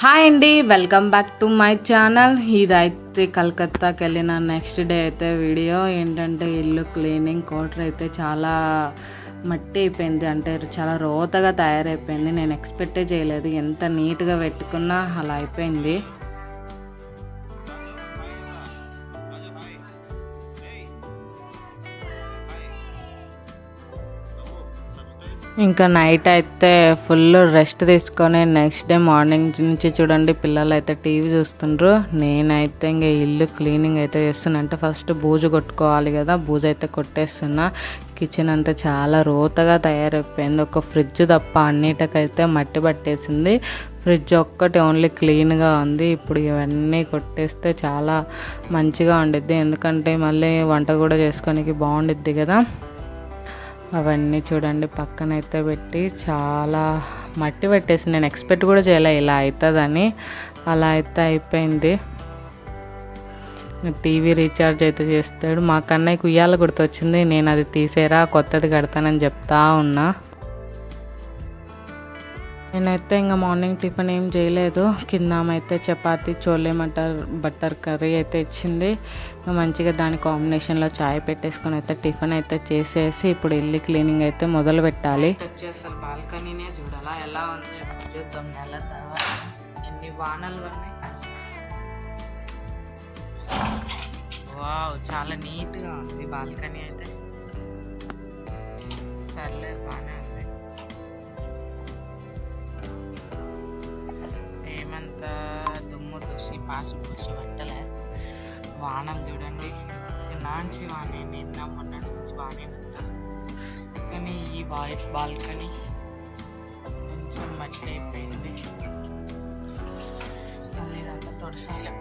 Hi అండి welcome back to my channel. ఇదైతే కలకత్తాకి వెళ్ళిన నెక్స్ట్ డే అయితే వీడియో. ఏంటంటే ఇల్లు క్లీనింగ్ క్వార్టర్ అయితే చాలా మట్టి అయిపోయింది. అంటే చాలా రోతగా తయారైపోయింది. నేను ఎక్స్పెక్టే చేయలేదు. ఎంత నీట్గా పెట్టుకున్నా అలా అయిపోయింది. ఇంకా నైట్ అయితే ఫుల్ రెస్ట్ తీసుకొని నెక్స్ట్ డే మార్నింగ్ నుంచి చూడండి పిల్లలు అయితే టీవీ చూస్తుండ్రు. నేనైతే ఇంకా ఇల్లు క్లీనింగ్ అయితే చేస్తున్నా. అంటే ఫస్ట్ బూజు కొట్టుకోవాలి కదా బూజు అయితే కొట్టేస్తున్నా. కిచెన్ అంతా చాలా రోతగా తయారైపోయింది. ఒక ఫ్రిడ్జ్ తప్ప అన్నిటికైతే మట్టి పట్టేసింది. ఫ్రిడ్జ్ ఒక్కటి ఓన్లీ క్లీన్గా ఉంది. ఇప్పుడు ఇవన్నీ కొట్టేస్తే చాలా మంచిగా ఉండిద్ది. ఎందుకంటే మళ్ళీ వంట కూడా చేసుకోనికి బాగుండిద్ది కదా. అవన్నీ చూడండి పక్కన అయితే పెట్టి చాలా మట్టి పెట్టేసి నేను ఎక్స్పెక్ట్ కూడా చేయలే ఇలా అవుతుందని అలా అయితే అయిపోయింది. టీవీ రీఛార్జ్ అయితే చేస్తాడు. మా కన్నయ్యకు ఉయ్యాల గుర్తొచ్చింది నేను అది తీసేరా కొత్తది కడతానని చెప్తా ఉన్నా. నేనైతే ఇంకా మార్నింగ్ టిఫిన్ ఏం చేయలేదు. కింద అయితే చపాతి చోలే మటర్ బటర్ కర్రీ అయితే ఇచ్చింది. మంచిగా దాని కాంబినేషన్లో చాయ్ పెట్టేసుకొని అయితే టిఫిన్ అయితే చేసేసి ఇప్పుడు ఇల్లు క్లీనింగ్ అయితే మొదలు పెట్టాలి. అసలు బాల్కనీనే చూడాలా ఎలా ఉంది? చూద్దాం నెల తర్వాత ఎన్ని వానలు ఉన్నాయి వావ్ చాలా నీట్గా ఉంది బాల్కనీ అయితే. పర్లేదు బాగానే దుమ్ము పాసి పూసి పట్టలే వానం చూడండి. చిన్నాంచి వానే నిన్న మొన్న నుంచి బాగానే ఉంట కానీ ఈ బాయ్ బాల్కనీ కొంచెం మట్టి అయిపోయింది. మళ్ళీ ఇదంతా తొడిసాలి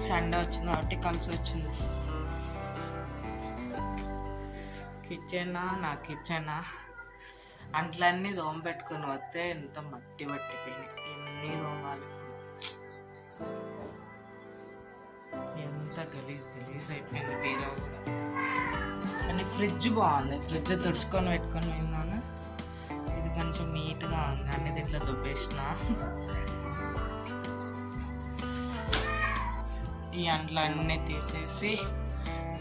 సండే వచ్చింది కాబట్టి కలిసి వచ్చింది. కిచెనా? నా కిచెనా? అంట్లన్నీ దోమ పెట్టుకుని వస్తే ఎంత మట్టి పట్టిపోయినాయి. ఎన్ని దోమాలు. ఎంత గలీజ్ గలీజ్ అయిపోయింది బీరో కూడా. కానీ ఫ్రిడ్జ్ బాగుంది. ఫ్రిడ్జ్ తుడుచుకొని పెట్టుకొని విన్నాను ఇది కొంచెం నీట్గా ఉంది. అనేది దీంట్లో దుబ్బేసిన. ఈ అంట్లో అన్నీ తీసేసి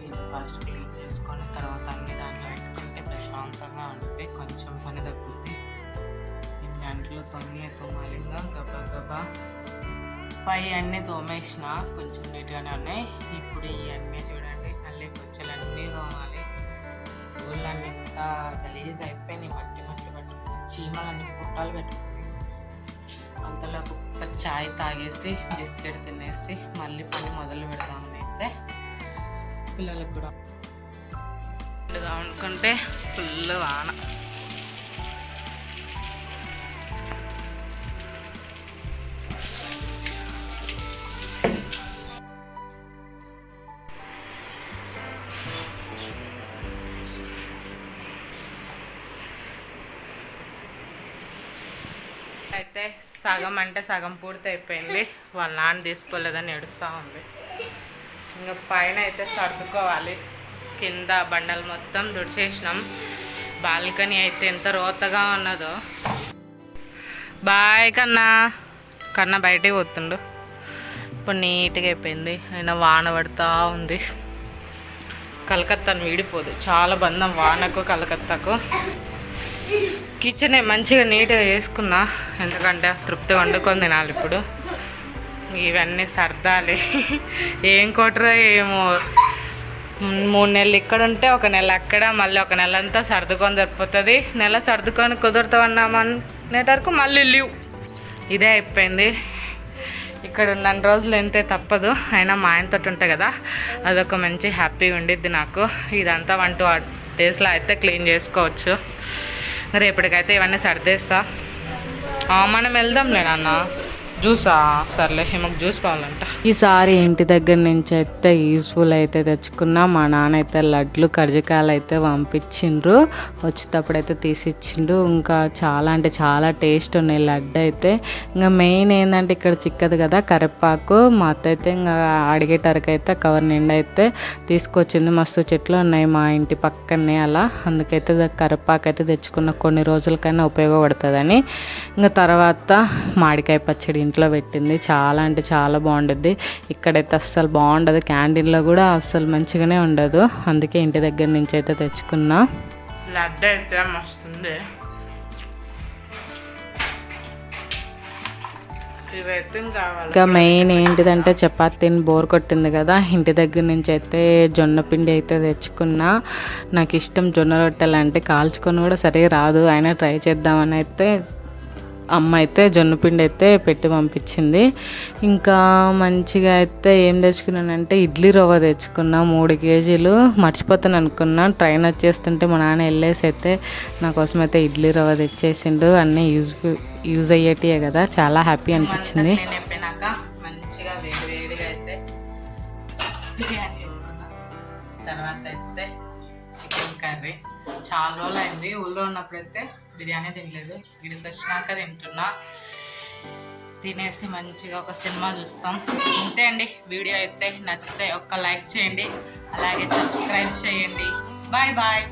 ఇది ఫస్ట్ క్లీన్ చేసుకొని తర్వాత అన్ని దాంట్లో పెట్టుకుంటే ప్రశాంతంగా ఉంటుంది. కొంచెం పని తగ్గుద్ది. ఇన్ని అంట్లు తొమ్మిది తొమ్మాలి ఇంకా గబా గబా పై అన్నీ తోమేసిన కొంచెం నీట్గానే ఉన్నాయి. ఇప్పుడు ఈ అన్నీ చూడండి మళ్ళీ కుచ్చలన్నీ తోమాలి. ఊళ్ళన్నీ ఎంత గలీజ్ అయిపోయినాయి. మట్టి మట్టి పట్టుకుని చీమలన్నీ పుట్టాలు పెట్టుకుని. అంతలోపు ఒక చాయ్ తాగేసి బిస్కెట్ తినేసి మళ్ళీ పని మొదలు పెడదాం అయితే పిల్లలకు కూడా. పెడదాం అనుకుంటే ఫుల్ వాన. అయితే సగం అంటే సగం పూర్తి అయిపోయింది వాళ్ళ నాన్న తీసుకోలేదని ఏడుస్తూ ఉంది. ఇంకా పైన అయితే సర్దుకోవాలి. కింద బండలు మొత్తం దుడిచేసినాం బాల్కనీ అయితే ఎంత రోతగా ఉన్నదో. బాయ్ కన్నా. కన్నా బయటికి పోతుండు. ఇప్పుడు నీట్గా అయిపోయింది. అయినా వాన పడుతూ ఉంది. కలకత్తాను వీడిపోదు. చాలా బంధం వానకు కలకత్తాకు. కిచెన్ మంచిగా నీట్గా చేసుకున్నా. ఎందుకంటే తృప్తిగా వండుకొని తినాలి ఇప్పుడు. ఇవన్నీ సర్దాలి. ఏం కొట్టరో ఏమో. మూడు నెలలు ఇక్కడ ఉంటే ఒక నెల అక్కడ మళ్ళీ ఒక నెల అంతా సర్దుకొని సరిపోతుంది. నెల సర్దుకొని కుదురుతామన్నామనేటరకు మళ్ళీ లీవ్. ఇదే అయిపోయింది. ఇక్కడ ఉన్న రోజులు ఎంతే తప్పదు. అయినా మా ఆయనతో ఉంటాయి కదా. అదొక మంచి హ్యాపీగా ఉండిద్ది నాకు. ఇదంతా వన్ టూ డేస్లో అయితే క్లీన్ చేసుకోవచ్చు. రేపటికైతే ఇవన్నీ సర్దేస్తా. మనం వెళ్దాంలే నాన్న. జ్యూసా? సర్లే మాకు జ్యూస్ కావాలంట. ఈసారి ఇంటి దగ్గర నుంచి అయితే యూస్ఫుల్ అయితే తెచ్చుకున్నా. మా నాన్న అయితే లడ్లు కర్జకాయలు అయితే పంపించిండ్రు. వచ్చేటప్పుడు అయితే తీసిచ్చిండు. ఇంకా చాలా అంటే చాలా టేస్ట్ ఉన్నాయి లడ్డు అయితే. ఇంకా మెయిన్ ఏంటంటే ఇక్కడ చిక్కదు కదా కరివేపాకు. మా అత్త అయితే ఇంకా అడిగేటరకు అయితే కవర్ నిండా అయితే తీసుకొచ్చింది. మస్తు చెట్లు ఉన్నాయి మా ఇంటి పక్కనే అలా. అందుకైతే కరివేపాకు అయితే తెచ్చుకున్న కొన్ని రోజులకైనా ఉపయోగపడుతుందని. ఇంకా తర్వాత మామిడికాయ పచ్చడి దీంట్లో పెట్టింది. చాలా అంటే చాలా బాగుంటుంది ఇక్కడైతే అస్సలు బాగుండదు. క్యాంటీన్లో కూడా అస్సలు మంచిగానే ఉండదు. అందుకే ఇంటి దగ్గర నుంచి అయితే తెచ్చుకున్నా. లడ్డు అయితే మస్తుంది. కావాలి. ఇంకా మెయిన్ ఏంటిదంటే చపాతీని బోర్ కొట్టింది కదా. ఇంటి దగ్గర నుంచి అయితే జొన్న పిండి అయితే తెచ్చుకున్నా. నాకు ఇష్టం జొన్న రొట్టెలు అంటే కాల్చుకొని కూడా సరిగా రాదు. అయినా ట్రై చేద్దామని అయితే అమ్మ అయితే జొన్న పిండి అయితే పెట్టి పంపించింది. ఇంకా మంచిగా అయితే ఏం తెచ్చుకున్నానంటే ఇడ్లీ రవ్వ తెచ్చుకున్నా మూడు కేజీలు. మర్చిపోతాను అనుకున్నా. ట్రైన్ వచ్చేస్తుంటే మా నాన్న వెళ్ళేసి అయితే నా కోసం అయితే ఇడ్లీ రవ్వ తెచ్చేసిండు. అన్నీ యూజ్ యూజ్ అయ్యేటివే కదా. చాలా హ్యాపీ అనిపించింది. Chicken curry. చాలా రోజులు అయింది ఊళ్ళో ఉన్నప్పుడైతే బిర్యానీ తినలేదు. వీడికి వచ్చినాక తింటున్నా. తినేసి మంచిగా ఒక సినిమా చూస్తాం. అంతే అండి. వీడియో అయితే నచ్చితే ఒక్క లైక్ చేయండి. అలాగే సబ్స్క్రైబ్ చేయండి. Bye bye.